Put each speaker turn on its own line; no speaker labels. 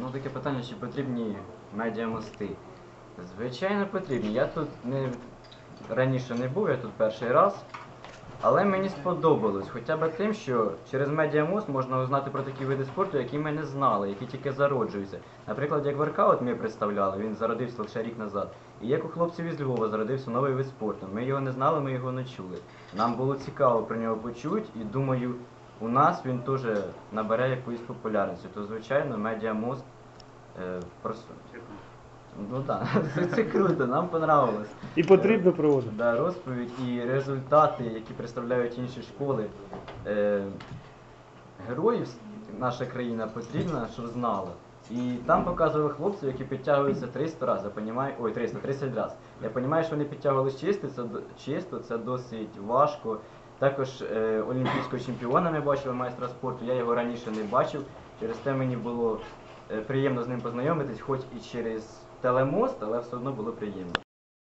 Ну, таке питання, чи потрібні медіамости. Звичайно, потрібні. Я тут не раніше не був, я тут перший раз. Але мені сподобалось хоча б тим, що через медіамост можна узнати про такі види спорту, які ми не знали, які тільки зароджуються. Наприклад, як воркаут ми представляли, він зародився лише рік назад. І як у хлопців із Львова зародився новий вид спорту. Ми його не знали, ми його не чули. Нам було цікаво про нього почути, і думаю, у нас він теж набере якоїсь популярності. То, звичайно, медіамост е, просто. Ну так, це, це круто, нам понравилось.
І потрібно проводити.
Да, розповідь і результати, які представляють інші школи. Е, героїв наша країна потрібна, щоб знала. І там показували хлопців, які підтягуються 300 разів. Я понімаю, ой, 300, 30 разів. Я розумію, що вони підтягувалися чисто, це, чисто, це досить важко. Також е, олімпійського чемпіона ми бачили майстра спорту, я його раніше не бачив. Через те мені було е, приємно з ним познайомитись, хоч і через телемост, але все одно було приємно.